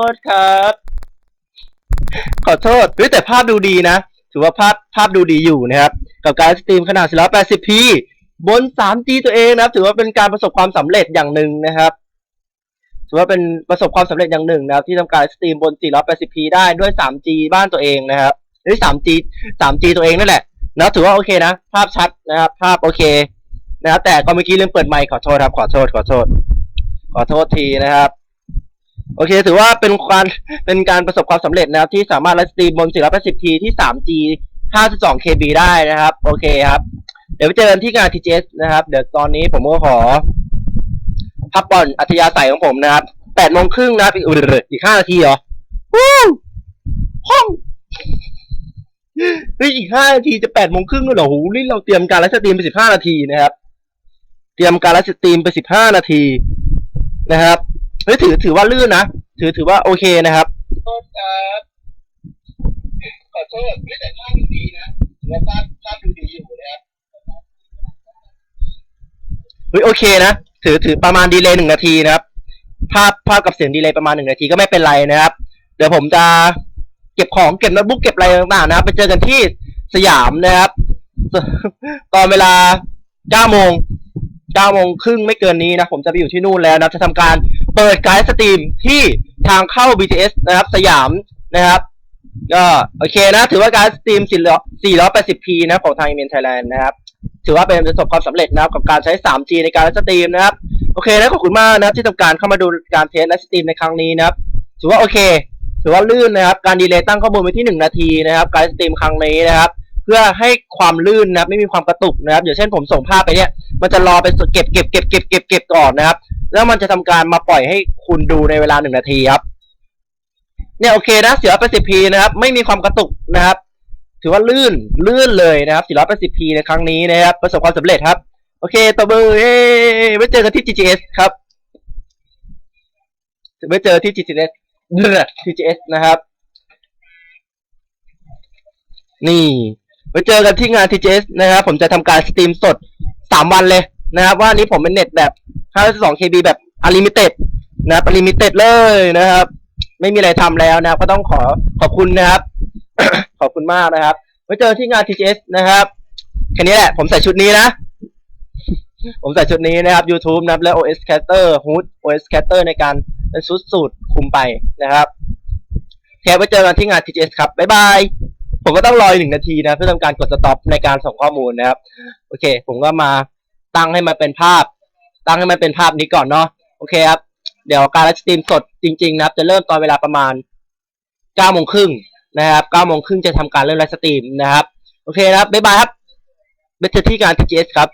โทษครับ ขอโทษเฮ้ยแต่ภาพดูดีนะ ถือว่าภาพภาพดูดีอยู่นะครับ กับการสตรีมขนาด 480p บน 3G ตัวเองนะครับ ถือว่าเป็นการประสบความสำเร็จอย่างหนึ่งนะครับ ถือว่าเป็นประสบความสำเร็จอย่างหนึ่งนะครับ ที่ทำการสตรีมบน 480p ได้ด้วย 3G บ้านตัวเองนะครับด้วย 3G 3G ตัวเองนั่นแหละนะถือว่าโอเคนะ ภาพชัดนะครับ ภาพโอเค นะครับแต่ก็เมื่อกี้ลืมเปิดไมค์ขอโทษครับ ขอโทษ ขอโทษ ขอโทษทีนะครับ โอเค ถือว่าเป็นการเป็นการประสบความสำเร็จนะครับที่สามารถไลฟ์สตรีมบน 480p ที่ 3G 52KB ได้นะครับ โอเคครับ เดี๋ยวไปเจอกันที่งาน TGS นะครับ เดี๋ยวตอนนี้ผมก็ขอพักผ่อนอัธยาศัยของผมนะครับ8โมงครึ่งนะครับอีกอุ๊ยอีก5นาทีเหรอวู้ห้องเฮ้ยอีก5นาทีจะ8โมงครึ่งแล้วเหรอโหนี่เราเตรียมการไลฟ์สตรีมไป15นาทีนะครับ เตรียมการไลฟ์สตรีมไป15นาทีนะครับ เฮ้ยถือถือว่าลื่นนะถือถือว่าโอเคนะครับ โทษครับขอโทษไม่แต่ภาพดูดีนะถือว่าภาพภาพดูดีอยู่นะครับเฮ้ยโอเคนะถือถือประมาณดีเลย์หนึ่งนาทีนะครับ ภาพภาพกับเสียงดีเลย์ประมาณหนึ่งนาทีก็ไม่เป็นไรนะครับ เดี๋ยวผมจะเก็บของเก็บโน้ตบุ๊กเก็บอะไรต่างๆ นะครับไปเจอกันที่สยามนะครับ ตอนเวลาเก้าโมง เก้าโมงครึ่งไม่เกินนี้นะผมจะไปอยู่ที่นู่นแล้วนะจะทำการเปิดไกด์สตรีมที่ทางเข้า BTS นะครับสยามนะครับก็โอเคนะ ถือว่าการสตรีม 480p นะของทาง Imen Thailand นะครับ ถือว่าเป็นประสบความสำเร็จนะครับกับการใช้ 3G ในการสตรีมนะครับ โอเคนะขอบคุณมากนะครับที่ทำการเข้ามาดูการเทสและสตรีมในครั้งนี้นะครับ ถือว่าโอเค ถือว่าลื่นนะครับ การดีเลย์ตั้งข้อมูลไว้ที่ 1 นาทีนะครับ การสตรีมครั้งนี้นะครับ เพื่อให้ความลื่นนะครับไม่มีความกระตุกนะครับอย่างเช่นผมส่งภาพไปเนี่ยมันจะรอไปเก็บเก็บเก็บเก็บเก็บเก็บก่อนนะครับ แล้วมันจะทำการมาปล่อยให้คุณดูในเวลาหนึ่งนาทีครับเนี่ยโอเคนะ 480p นะครับ ไม่มีความกระตุกนะครับ ถือว่าลื่นลื่นเลยนะครับ 480p ในครั้งนี้นะครับ ประสบความสำเร็จครับ โอเคตบมือเอ้ไว้เจอกันที่ GGS ครับไว้เจอที่ GGS เดือด TGS นะครับ นี่ ไว้เจอกันที่งาน TGS นะครับ ผมจะทำการสตรีมสด 3 วันเลยนะครับ ว่านี้ผมเป็นเน็ตแบบ 52 KB แบบ Unlimited นะครับ Unlimited เลยนะครับ ไม่มีอะไรทำแล้วนะครับ ก็ต้องขอขอบคุณนะครับ ขอบคุณมากนะครับไว้เจอที่งาน TGS นะครับ แค่นี้แหละ ผมใส่ชุดนี้นะ ผมใส่ชุดนี้นะครับ YouTube นะครับและ OS Caster Hood OS Caster ในการเป็นชุดสูตรคุมไปนะครับแค่ไว้เจอกันที่งาน TGS ครับ บ๊ายบาย ผมก็ต้องรออีกหนึ่งนาทีนะ เพื่อทำการกดสต็อปในการส่งข้อมูลนะครับ โอเค ผมก็มาตั้งให้มันเป็นภาพ ตั้งให้มันเป็นภาพนี้ก่อนเนาะโอเคครับ เดี๋ยวการไลฟ์สตรีมสดจริงๆนะครับ จะเริ่มตอนเวลาประมาณ9โมงครึ่งนะครับ9โมงครึ่งจะทำการเริ่มไลฟ์สตรีมนะครับ โอเคนะครับบ๊ายบายครับเจอที่การ TGS ครับ